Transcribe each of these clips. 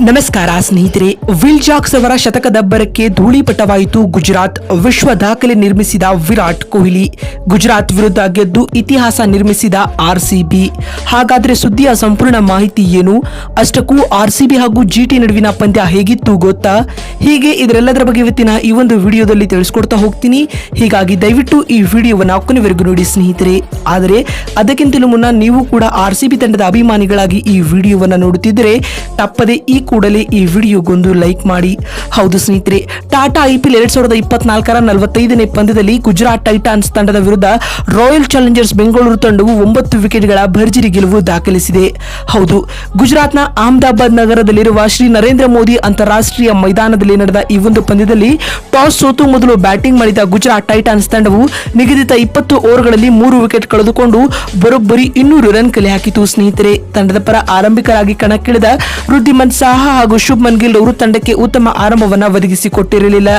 ನಮಸ್ಕಾರ ಸ್ನೇಹಿತರೆ will Jacks ಅವರ ಶತಕದಬ್ಬರಕ್ಕೆ ಧೂಳಿಪಟವಾಯಿತು ಗುಜರಾತ್. ವಿಶ್ವ ದಾಖಲೆ ನಿರ್ಮಿಸಿದ ವಿರಾಟ್ ಕೊಹ್ಲಿ. ಗುಜರಾತ್ ವಿರುದ್ಧ ಗೆದ್ದು ಇತಿಹಾಸ ನಿರ್ಮಿಸಿದ ಆರ್ಸಿಬಿ ಹಾಗಾದ್ರೆ ಸುದ್ದಿಯ ಸಂಪೂರ್ಣ ಮಾಹಿತಿ ಏನು? ಅಷ್ಟಕ್ಕೂ ಆರ್ಸಿಬಿ ಹಾಗೂ ಜಿಟಿ ನಡುವಿನ ಪಂದ್ಯ ಹೇಗಿತ್ತು ಗೊತ್ತಾ? ಹೀಗೆ ಇದರೆಲ್ಲದರ ಬಗ್ಗೆ ಇವತ್ತಿನ ಈ ಒಂದು ವಿಡಿಯೋದಲ್ಲಿ ತಿಳಿಸ್ಕೊಡ್ತಾ ಹೋಗ್ತೀನಿ. ಹೀಗಾಗಿ ದಯವಿಟ್ಟು ಈ ವಿಡಿಯೋವನ್ನು ಕೊನೆವರೆಗೂ ನೋಡಿ ಸ್ನೇಹಿತರೆ. ಆದರೆ, ಅದಕ್ಕಿಂತಲೂ ಮುನ್ನ ನೀವು ಕೂಡ ಆರ್ಸಿಬಿ ತಂಡದ ಅಭಿಮಾನಿಗಳಾಗಿ ಈ ವಿಡಿಯೋವನ್ನು ನೋಡುತ್ತಿದ್ದರೆ, ತಪ್ಪದೆ ಈ ಕೂಡಲೇ ಈ ವಿಡಿಯೋಗೊಂದು ಲೈಕ್ ಮಾಡಿ. ಹೌದು ಸ್ನೇಹಿತರೆ, ಟಾಟಾ ಐಪಿಎಲ್ ಎರಡ್ ಸಾವಿರದ ಇಪ್ಪತ್ನಾಲ್ಕರ ನಲವತ್ತೈದನೇ ಪಂದ್ಯದಲ್ಲಿ ಗುಜರಾತ್ ಟೈಟಾನ್ಸ್ ತಂಡದ ವಿರುದ್ಧ ರಾಯಲ್ ಚಾಲೆಂಜರ್ಸ್ ಬೆಂಗಳೂರು ತಂಡವು ಒಂಬತ್ತು ವಿಕೆಟ್ಗಳ ಭರ್ಜರಿ ಗೆಲುವು ದಾಖಲಿಸಿದೆ. ಹೌದು, ಗುಜರಾತ್ನ ಅಹಮದಾಬಾದ್ ನಗರದಲ್ಲಿರುವ ಶ್ರೀ ನರೇಂದ್ರ ಮೋದಿ ಅಂತಾರಾಷ್ಟ್ರೀಯ ಮೈದಾನದಲ್ಲಿ ನಡೆದ ಈ ಒಂದು ಪಂದ್ಯದಲ್ಲಿ ಟಾಸ್ ಸೋತು ಮೊದಲು ಬ್ಯಾಟಿಂಗ್ ಮಾಡಿದ ಗುಜರಾತ್ ಟೈಟಾನ್ಸ್ ತಂಡವು ನಿಗದಿತ ಇಪ್ಪತ್ತು ಓವರ್ಗಳಲ್ಲಿ ಮೂರು ವಿಕೆಟ್ ಕಳೆದುಕೊಂಡು ಬರೋಬ್ಬರಿ ಇನ್ನೂರು ರನ್ ಕಲೆ ಹಾಕಿತು ಸ್ನೇಹಿತರೆ. ತಂಡದ ಪರ ಆರಂಭಿಕರಾಗಿ ಕಣಕ್ಕಿಳಿದ ವೃದ್ಧಿಮನ್ ಸಾಹಾ ಹಾಗೂ ಶುಭ್ಮನ್ ಗಿಲ್ ಅವರು ತಂಡಕ್ಕೆ ಉತ್ತಮ ಆರಂಭವನ್ನು ಒದಗಿಸಿಕೊಟ್ಟಿರಲಿಲ್ಲ.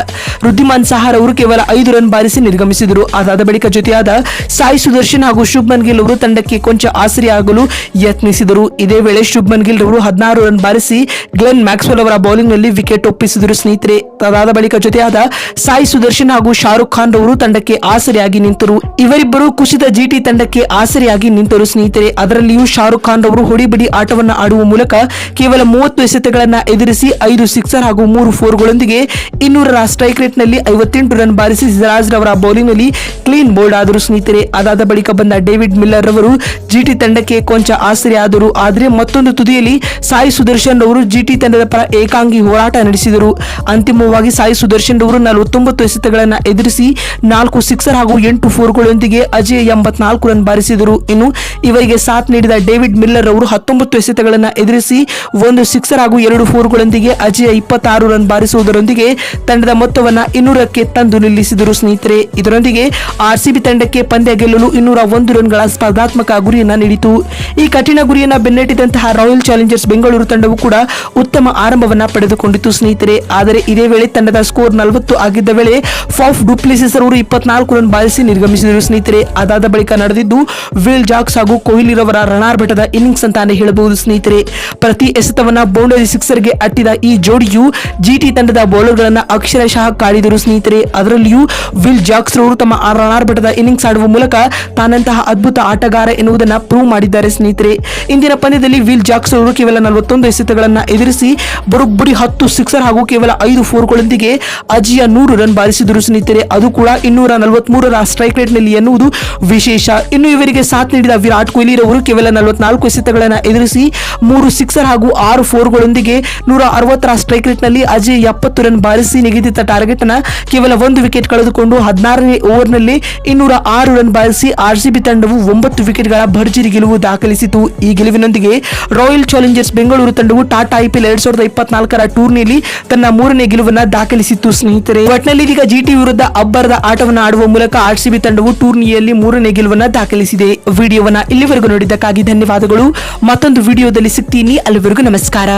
ವೃದ್ಧಿಮಾನ್ ಸಹಾರ್ ಅವರು ಕೇವಲ ಐದು ರನ್ ಬಾರಿಸಿ ನಿರ್ಗಮಿಸಿದರು. ಅದಾದ ಬಳಿಕ ಜೊತೆಯಾದ ಸಾಯಿ ಸುದರ್ಶನ್ ಹಾಗೂ ಶುಭ್ಮನ್ ಗಿಲ್ ಅವರು ತಂಡಕ್ಕೆ ಕೊಂಚ ಆಸರೆಯಾಗಲು ಯತ್ನಿಸಿದರು. ಇದೇ ವೇಳೆ ಶುಭ್ಮನ್ ಗಿಲ್ ಅವರು ಹದಿನಾರು ರನ್ ಬಾರಿಸಿ ಗ್ಲೆನ್ ಮ್ಯಾಕ್ಸ್ವೆಲ್ ಅವರ ಬೌಲಿಂಗ್ನಲ್ಲಿ ವಿಕೆಟ್ ಒಪ್ಪಿಸಿದರು. ಸ್ನೇಹಿತರೆ, ಅದಾದ ಬಳಿಕ ಜೊತೆಯಾದ ಸಾಯಿ ಸುದರ್ಶನ್ ಹಾಗೂ ಶಾರುಖ್ ಖಾನ್ ರವರು ತಂಡಕ್ಕೆ ಆಸರೆಯಾಗಿ ನಿಂತರು. ಇವರಿಬ್ಬರು ಕುಸಿದ ಜಿಟಿ ತಂಡಕ್ಕೆ ಆಸರೆಯಾಗಿ ನಿಂತರು. ಸ್ನೇಹಿತರೆ, ಅದರಲ್ಲಿಯೂ ಶಾರುಖ್ ಖಾನ್ ರವರು ಹೊಡಿಬಿಡಿ ಆಟವನ್ನು ಆಡುವ ಮೂಲಕ ಕೇವಲ ಮೂವತ್ತು ಎಸೆತಗಳನ್ನ ಎದುರಿಸಿ ಐದು ಸಿಕ್ಸರ್ ಹಾಗೂ ಮೂರು ಫೋರ್ಗಳೊಂದಿಗೆ ಇನ್ನೂರರ ಸ್ಟ್ರೈಕ್ ರೇಟ್ನಲ್ಲಿ ಐವತ್ತೆಂಟು ರನ್ ಬಾರಿಸಿ ಸಿರಾಜ್ ರವರ ಬೌಲಿಂಗ್ನಲ್ಲಿ ಕ್ಲೀನ್ ಬೋಲ್ಡ್ ಆದರೂ ಸ್ನೇಹಿತರೆ, ಅದಾದ ಬಳಿಕ ಬಂದ ಡೇವಿಡ್ ಮಿಲ್ಲರ್ ರವರು ಜಿಟಿ ತಂಡಕ್ಕೆ ಕೊಂಚ ಆಸರೆ ಆದರು. ಆದರೆ ಮತ್ತೊಂದು ತುದಿಯಲ್ಲಿ ಸಾಯಿ ಸುದರ್ಶನ್ ರವರು ಜಿಟಿ ತಂಡದ ಪರ ಏಕಾಂಗಿ ಹೋರಾಟ ನಡೆಸಿದರು. ಅಂತಿಮವಾಗಿ ಸಾಯಿ ಸುದರ್ಶನ್ ರವರು ನಲವತ್ತೊಂಬತ್ತು ಎಸೆತಗಳನ್ನು ಎದುರಿಸಿ ನಾಲ್ಕು ಸಿಕ್ಸರ್ ಹಾಗೂ ಎಂಟು ಫೋರ್ಗಳೊಂದಿಗೆ ಅಜಯ್ ಎಂಬತ್ನಾಲ್ಕು ರನ್ ಬಾರಿಸಿದರು. ಇನ್ನು ಇವರಿಗೆ ಸಾಥ್ ನೀಡಿದ ಡೇವಿಡ್ ಮಿಲ್ಲರ್ ಅವರು ಹತ್ತೊಂಬತ್ತು ಎಸೆತಗಳನ್ನು ಎದುರಿಸಿ ಒಂದು ಸಿಕ್ಸರ್ ಹಾಗೂ ಎರಡು ಫೋರ್ಗಳೊಂದಿಗೆ ಅಜಯ ಇಪ್ಪತ್ತಾರು ರನ್ ಬಾರಿಸುವುದರೊಂದಿಗೆ ತಂಡದ ಮೊತ್ತವನ್ನು ಇನ್ನೂರಕ್ಕೆ ತಂದು ನಿಲ್ಲಿಸಿದರು ಸ್ನೇಹಿತರೆ. ಇದರೊಂದಿಗೆ ಆರ್ಸಿಬಿ ತಂಡಕ್ಕೆ ಪಂದ್ಯ ಗೆಲ್ಲಲು ಇನ್ನೂರ ಒಂದು ರನ್ಗಳ ಸ್ಪರ್ಧಾತ್ಮಕ ಗುರಿಯನ್ನ ನೀಡಿತು. ಈ ಕಠಿಣ ಗುರಿಯನ್ನ ಬೆನ್ನಟ್ಟಿದಂತಹ ರಾಯಲ್ ಚಾಲೆಂಜರ್ಸ್ ಬೆಂಗಳೂರು ತಂಡವು ಕೂಡ ಉತ್ತಮ ಆರಂಭವನ್ನ ಪಡೆದುಕೊಂಡಿತು ಸ್ನೇಹಿತರೆ. ಆದರೆ ಇದೇ ವೇಳೆ ತಂಡದ ಸ್ಕೋರ್ ನಲವತ್ತು ಆಗಿದ್ದ ವೇಳೆ ಫಾಫ್ ಡುಪ್ಲಿಸಿಸ್ ಅವರು ಇಪ್ಪತ್ನಾಲ್ಕು ರನ್ ಬಾರಿಸಿ ನಿರ್ಗಮಿಸಿದರು ಸ್ನೇಹಿತರೆ. ಅದಾದ ಬಳಿಕ ನಡೆದಿದ್ದು ವಿಲ್ ಜಾಕ್ಸ್ ಹಾಗೂ ಕೊಹ್ಲಿರವರ ರಣಾರ್ಭಟದ ಇನ್ನಿಂಗ್ಸ್ ಅಂತಾನೆ ಹೇಳಬಹುದು ಸ್ನೇಹಿತರೆ. ಪ್ರತಿ ಎಸೆತವನ್ನ ಬೌಂಡರಿ ಸಿಕ್ಸರ್ಗೆ ಅಟ್ಟಿದ ಈ ಜೋಡಿಯು ಜಿಟಿ ತಂಡದ ಬೌಲರ್ಗಳನ್ನ ಅಕ್ಷರಶಃ ಕಾಡಿದರು. ಸ್ನೇಹಿತರೆ, ಅದರಲ್ಲಿಯೂ ವಿಲ್ ಜಾಕ್ಸ್ ರವರು ತಮ್ಮ ಆ ರಣಾರ್ಭಟದ ಇನ್ನಿಂಗ್ಸ್ ಆಡುವ ಮೂಲಕ ತಾನಂತಹ ಅದ್ಭುತ ಆಟಗಾರ ಎನ್ನುವುದನ್ನು ಪ್ರೂವ್ ಮಾಡಿದ್ದಾರೆ ಸ್ನೇಹಿತರೆ. ಇಂದಿನ ಪಂದ್ಯದಲ್ಲಿ ವಿಲ್ ಜಾಕ್ಸ್ ಅವರು ಕೇವಲ ನಲವತ್ತೊಂದು ಎಸೆತಗಳನ್ನು ಎದುರಿಸಿ ಬರೋಬ್ಬರಿ ಹತ್ತು ಸಿಕ್ಸರ್ ಹಾಗೂ ಕೇವಲ ಐದು ಫೋರ್ಗಳೊಂದಿಗೆ ಅಜಿಯ ನೂರು ರನ್ ಬಾರಿಸಿದರು. ಸ್ನೇಹಿತರೆ, ಅದು ಕೂಡ ಇನ್ನೂರ ನಲವತ್ಮೂರರ ಸ್ಟ್ರೈಕ್ ರೇಟ್ನಲ್ಲಿ ಎನ್ನುವುದು ವಿಶೇಷ. ಇನ್ನು ಇವರಿಗೆ ಸಾಥ್ ನೀಡಿದ ವಿರಾಟ್ ಕೊಹ್ಲಿ ರವರು ಕೇವಲ ನಲವತ್ನಾಲ್ಕು ಎಸೆತಗಳನ್ನು ಎದುರಿಸಿ ಮೂರು ಸಿಕ್ಸರ್ ಹಾಗೂ ಆರು ಫೋರ್ಗಳೊಂದಿಗೆ ನೂರ ಅರವತ್ತರ ಸ್ಟ್ರೈಕ್ ರೇಟ್ನಲ್ಲಿ ಅಜಯ್ ಎಪ್ಪತ್ತು ರನ್ ಬಾರಿಸಿ ನಿಗದಿತ ಟಾರ್ಗೆಟ್ನ ಕೇವಲ ಒಂದು ವಿಕೆಟ್ ಕಳೆದುಕೊಂಡು ಹದಿನಾರನೇ ಓವರ್ನಲ್ಲಿ ಇನ್ನೂರ ಆರು ರನ್ ಬಾರಿಸಿ ಆರ್ಸಿಬಿ ತಂಡವು ಒಂಬತ್ತು ವಿಕೆಟ್ಗಳ ಭರ್ಜರಿ ಗೆಲುವು ದಾಖಲಿಸಿತು. ಈ ಗೆಲುವಿನೊಂದಿಗೆ ರಾಯಲ್ ಚಾಲೆಂಜರ್ಸ್ ಬೆಂಗಳೂರು ತಂಡವು ಟಾಟಾ ಐಪಿಎಲ್ ಎರಡ್ ಸಾವಿರದ ಇಪ್ಪತ್ನಾಲ್ಕರ ಟೂರ್ನಿಯಲ್ಲಿ ತನ್ನ ಮೂರನೇ ಗೆಲುವನ್ನು ದಾಖಲಿಸಿತ್ತು. ಸ್ನೇಹಿತರೆ, ಒಟ್ನಲ್ಲಿ ಈಗ ಜಿಟಿ ವಿರುದ್ಧ ಅಬ್ಬರದ ಆಟವನ್ನು ಆಡುವ ಮೂಲಕ ಆರ್ಸಿಬಿ ತಂಡವು ಟೂರ್ನಿಯಲ್ಲಿ ಮೂರನೇ ಗೆಲುವನ್ನು ದಾಖಲಿಸಿದೆ. ವಿಡಿಯೋವನ್ನ ಇಲ್ಲಿವರೆಗೂ ನೋಡಿದ್ದಕ್ಕಾಗಿ ಧನ್ಯವಾದಗಳು. ಮತ್ತೊಂದು ವಿಡಿಯೋದಲ್ಲಿ ಸಿಗ್ತೀನಿ. ಅಲ್ಲಿವರೆಗೂ ನಮಸ್ಕಾರ.